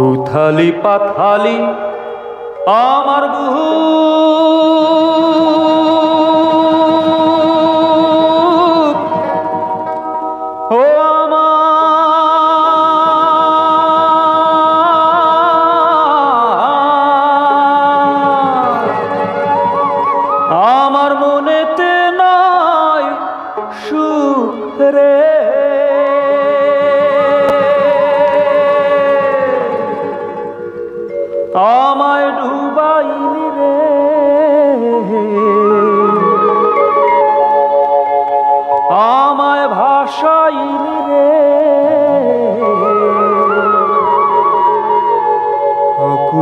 উথালি পাথালি আমার বহু ও আমার। আমার মনেতে নাই সুখ রে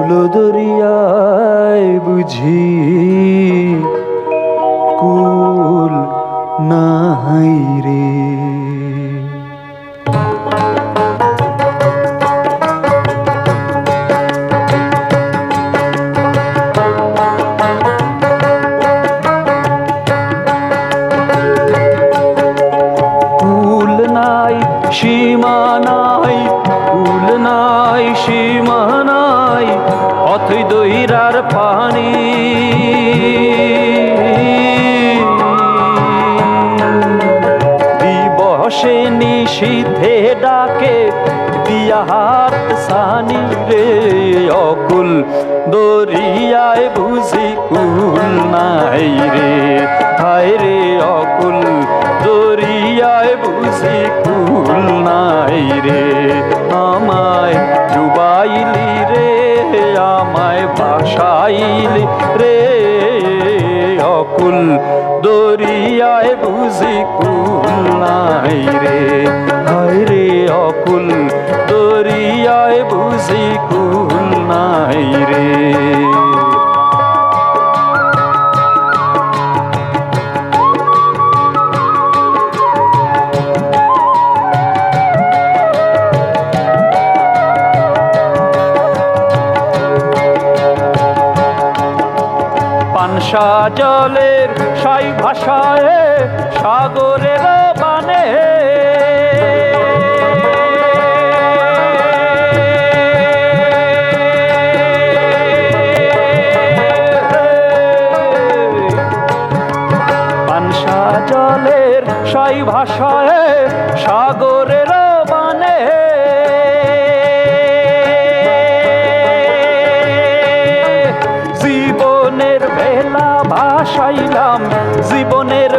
অকুল দরিয়ায় বুঝি কুল নাই রে। কুল সীমা নাই কুল নাই সীমা নাই। অথই দইরার পানি। দিবসে নিষিদ্ধে ডাকে, দিয়া হাত সানি রে অকুল। দরিয়ায় বুঝি কুল নাই রে। অকুল দরিয়ায় বুঝি কুল নাই রে। হায় রে অকুল দরিয়ায় বুঝি কুল নাই রে। পানসা জলের সাই ভাষায় সাগরের বানে। পানসা জলের সাই ভাষায় সাগরের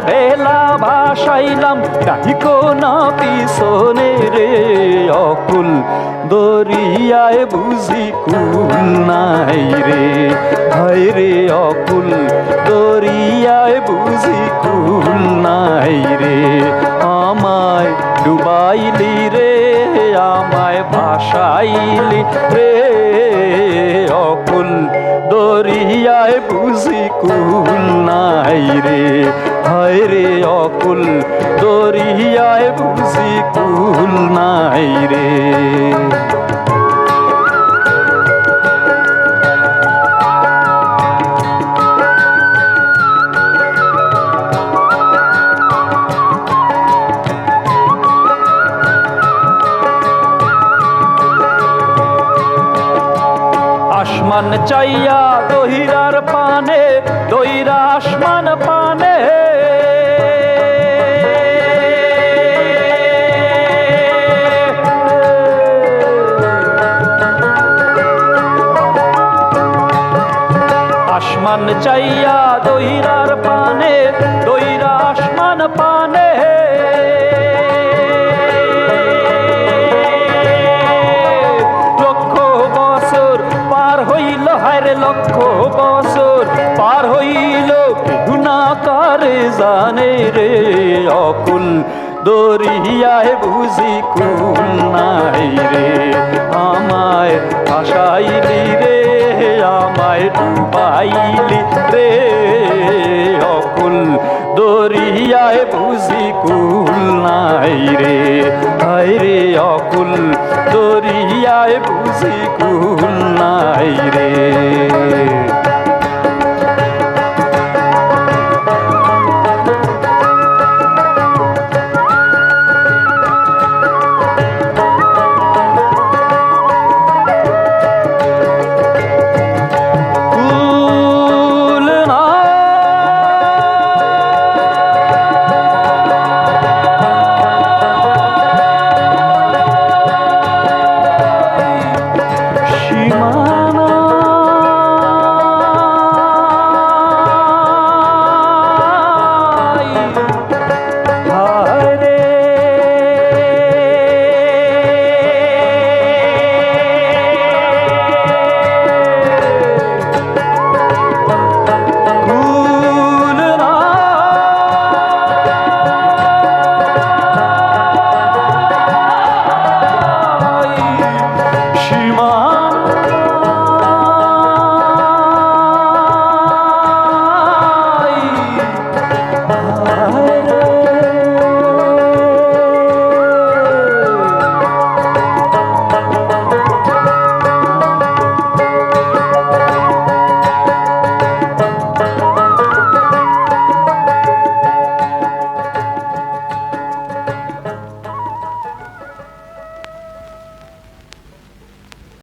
বেলা ভাসাইলাম কাহি না পিছনে রে। অকুল দরিয়ায় বুঝি কুল নাই রে। হায় রে অকুল দরিয়ায় বুঝি কুল নাই রে। আমায় ডুবাইলি রে, আমায় ভাসাইলি রে। দরিয়ায় বুঝি কুল নাই রে। হয় রে অকুল দরিয়ায় বুঝি কুল নাই রে। আসমান চাইয়া দহিরার পানে দহিরা আসমান পানে। আসমান চাইয়া দহিরার গুণাকারে জানে রে, অকুল দরিয়ায় বুঝি কুল নাই রে। আমায় ভাসাইলি রে, আমায় ডুবাইলি রে। অকুল দরিয়ায় বুঝি কুল নাই রে। হায় রে, অকুল দরিয়ায় বুঝি কুল নাই রে।